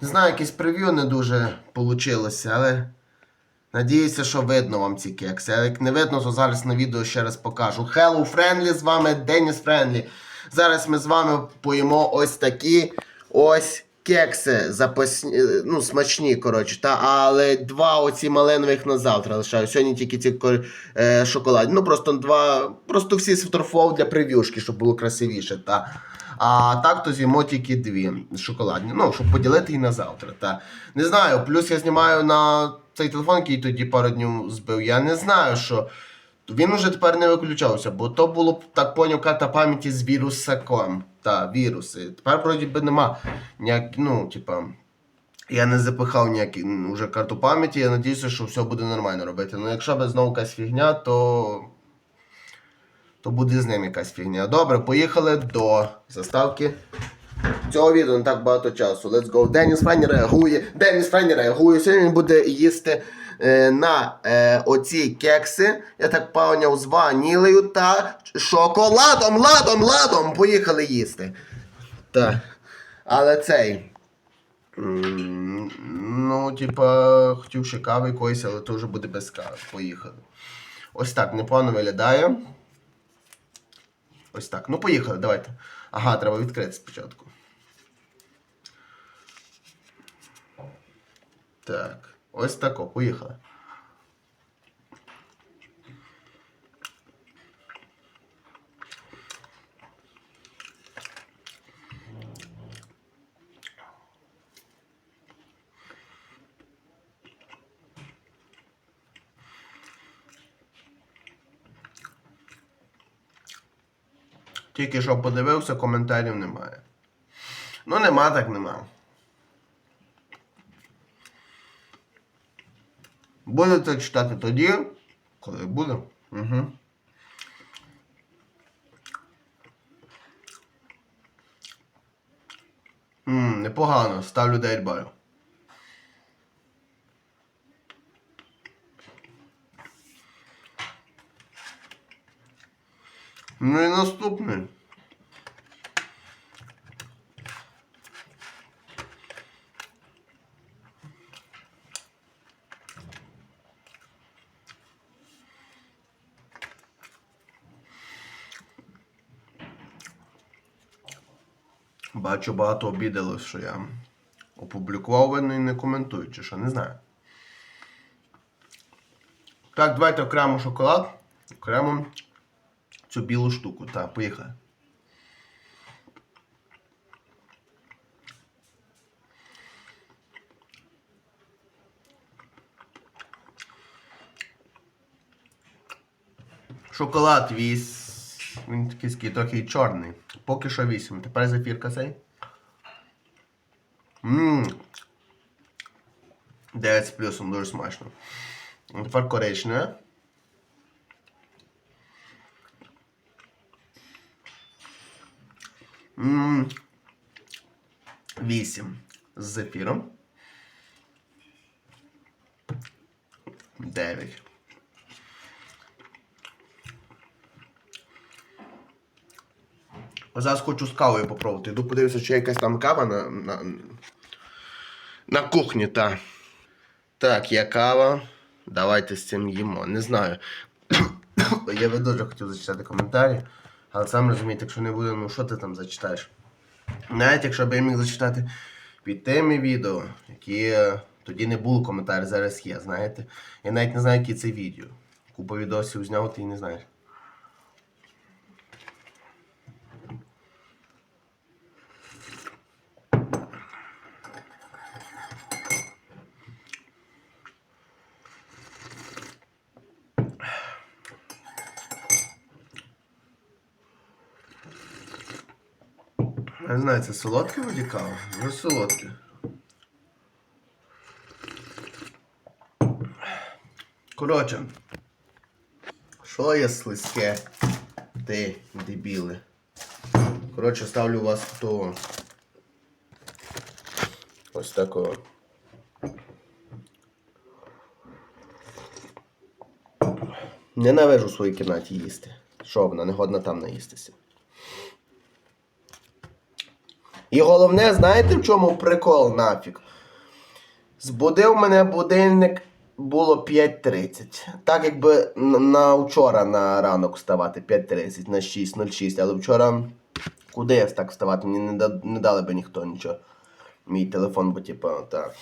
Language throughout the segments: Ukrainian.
Не знаю, якесь прев'ю не дуже вийшло, але. Надіюся, що видно вам ці кекси. А як не видно, то зараз на відео ще раз покажу. Hello Friendly, з вами Деніс Friendly. Зараз ми з вами поїмо ось такі ось кекси запасні, е, ну, смачні, коротше. Та, але два оці малинових на завтра лишаю. Сьогодні тільки ці е, шоколадні. Ну просто два. Просто всі сфотографував для прев'юшки, щоб було красивіше. Та. А так то з'їмо тільки дві шоколадні. Ну, щоб поділити і на завтра. Та. Не знаю, плюс я знімаю на цей телефон, який тоді пару днів збив. Я не знаю, що. Він уже тепер не виключався, бо то було так поняв карта пам'яті з вірусаком. Та, віруси. Тепер вроді би нема ніяк, ну, типа. Я не запихав ніякі уже карту пам'яті, я надіюся, що все буде нормально робити. Ну якщо без знову якась фігня, то. То буде з ним якась фігня. Добре, поїхали до заставки. Цього відео не так багато часу. Let's go. Деніс Френі реагує. Деніс Френі реагує. Сьогодні він буде їсти на е, оці кекси. Я так поняв з ванілею та шоколадом, ладом, ладом. Поїхали їсти. Так. Але цей. Ну, типа, хотів ще кави якоїсь, але то вже буде без кави. Поїхали. Ось так, непогано виглядає. Ось так. Ну, поїхали, давайте. Ага, треба відкрити спочатку. Так. Ось тако, поїхали. Тільки що подивився, коментарів немає. Ну, нема, так нема. Будете читати тоді, коли буде. Угу. Ммм, непогано, ставлю 9 балів. Ну і наступний. Бачу, багато обідали, що я опублікував і не коментують, чи що, не знаю. Так, давайте окремо шоколад, окремо цю білу штуку. Так, поїхали. Шоколад вісь. Він такий трохи чорний. Поки що 8. Тепер зефірка цей. Ммм. 9 з плюсом, дуже смачно. Тепер коричневе. Ммм. 8 з зефіром. 9. Зараз хочу з кавою попробувати. Йду подивитися, чи є якась там кава на, на, на кухні, та. Так, є кава. Давайте з цим їмо. Не знаю. Я би дуже хотів зачитати коментарі, але сам розумієте, якщо не буде, ну що ти там зачитаєш? Навіть якщо б я міг зачитати під тими відео, які е, тоді не було коментарів, зараз є, знаєте. Я навіть не знаю, які це відео. Купа відосів зняв, ти і не знаєш. Я не знаю, це солодке вроді кава? Ну, солодке. Коротше. Що є слизьке? Ти, дебіли. Коротше, ставлю вас в ту. Ось такого. Ненавижу в кімнаті їсти. Що вона, не годна там наїстися. І головне, знаєте в чому прикол нафіг? Збудив мене будильник було 5.30. Так якби на, вчора на ранок вставати 5.30 на 6.06, але вчора куди я так вставати? Мені не, да- не дали би ніхто нічого. Мій телефон, бо типа, так.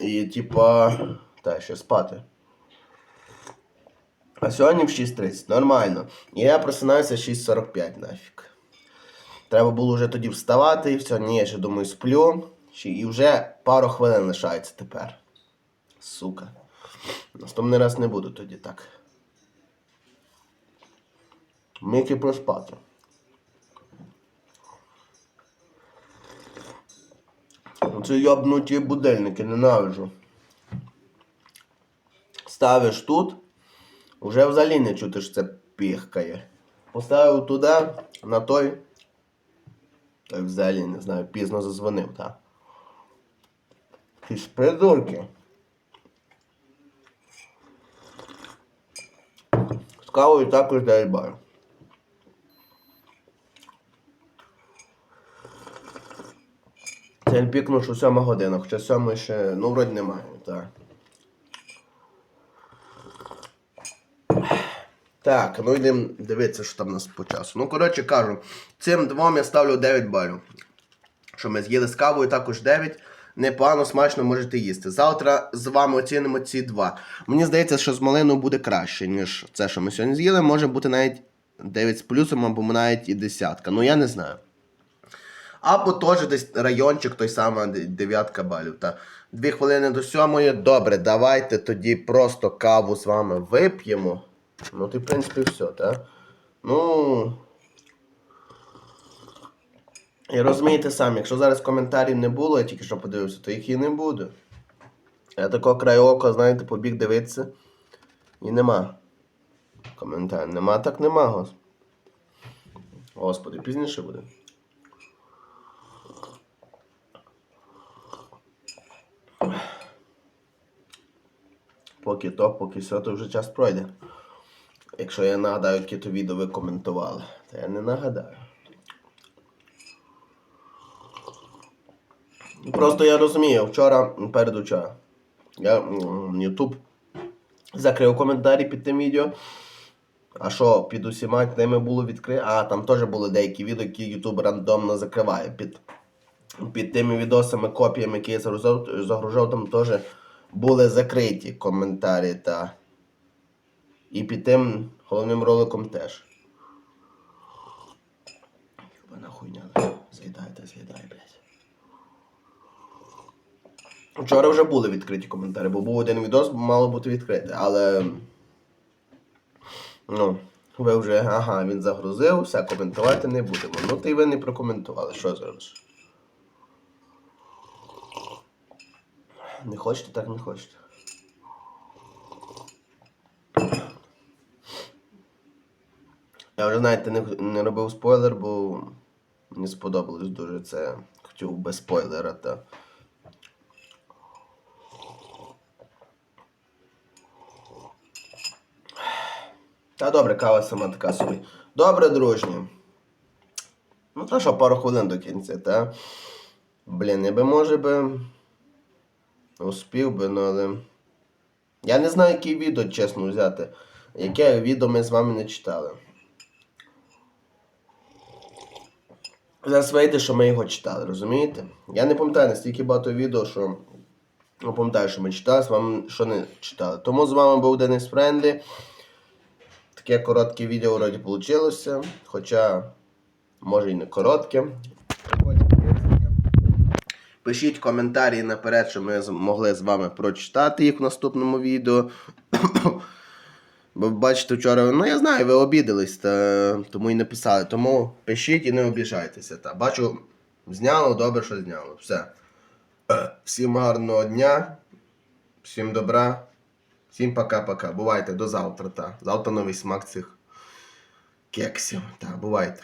І типа. Та, ще спати. А сьогодні в 6.30, нормально. І я просинаюся в 6.45 нафіг. Треба було вже тоді вставати і все. Ні, я ще думаю, сплю. І вже пару хвилин лишається тепер. Сука. Наступний раз не буду тоді так. Міки проспати. Це йобнуті будильники, ненавиджу. Ставиш тут, уже взагалі не чути, що це піхкає. Поставив туди, на той. Той взагалі не знаю, пізно зазвонив, так. Якісь придурки. З кавою також дай. Це пікнув, що сьома година, хоча сьомої ще, ну, вроді немає, так. Так, ну йдемо дивитися, що там у нас по часу. Ну, коротше кажу, цим двом я ставлю 9 балів. Що ми з'їли з кавою також 9. Непогано, смачно можете їсти. Завтра з вами оцінимо ці два. Мені здається, що з малиною буде краще, ніж це, що ми сьогодні з'їли. Може бути навіть 9 з плюсом, або навіть і десятка. Ну я не знаю. Або теж десь райончик той самий де- дев'ятка балів. Та дві хвилини до сьомої. Добре, давайте тоді просто каву з вами вип'ємо. Ну, ти, в принципі, все, так? Ну. І розумієте самі, якщо зараз коментарів не було, я тільки що подивився, то їх і не буде. Я такого краю ока, знаєте, побіг дивитися. І нема. Коментарів. Нема, так нема, гос. Господи, пізніше буде. Поки то, поки все, то вже час пройде. Якщо я нагадаю, які то відео ви коментували, то я не нагадаю. Просто я розумію, вчора, передучора, я YouTube закрив коментарі під тим відео. А що під усіма теми було відкрито? А, там теж були деякі відео, які YouTube рандомно закриває. Під, під тими відосами, копіями, які я загружав там теж були закриті коментарі та. І під тим головним роликом теж. Єбана хуйня. З'їдай та з'їдай, блядь. Вчора вже були відкриті коментарі, бо був один відос, мало бути відкрите, але. Ну, ви вже, ага, він загрузив, все, коментувати не будемо. Ну, й ви не прокоментували, що зробиш? Не хочете, так не хочете. Я вже, знаєте, не, не робив спойлер, бо мені сподобалось дуже це. Хотів без спойлера, та. Та добре, кава сама така собі. Добре, дружні. Ну, та що, пару хвилин до кінця, та? Блін, я би може би. Успів би, ну але. Я не знаю, яке відео, чесно взяти. Яке відео ми з вами не читали. Зараз вийде, що ми його читали, розумієте? Я не пам'ятаю настільки багато відео, що. Не пам'ятаю, що ми читали, з вами що не читали. Тому з вами був Денис Френдлі. Таке коротке відео вроді вийшло, хоча може і не коротке. Пишіть коментарі наперед, щоб ми могли з вами прочитати їх в наступному відео. Бо бачите, вчора, ну я знаю, ви обідались, та, тому і не писали. Тому пишіть і не обіжайтеся. Та. Бачу, зняло, добре, що зняло. Все. Всім гарного дня, всім добра, всім пока-пока. Бувайте до завтра. Та. Завтра новий смак цих кексів. Та, бувайте.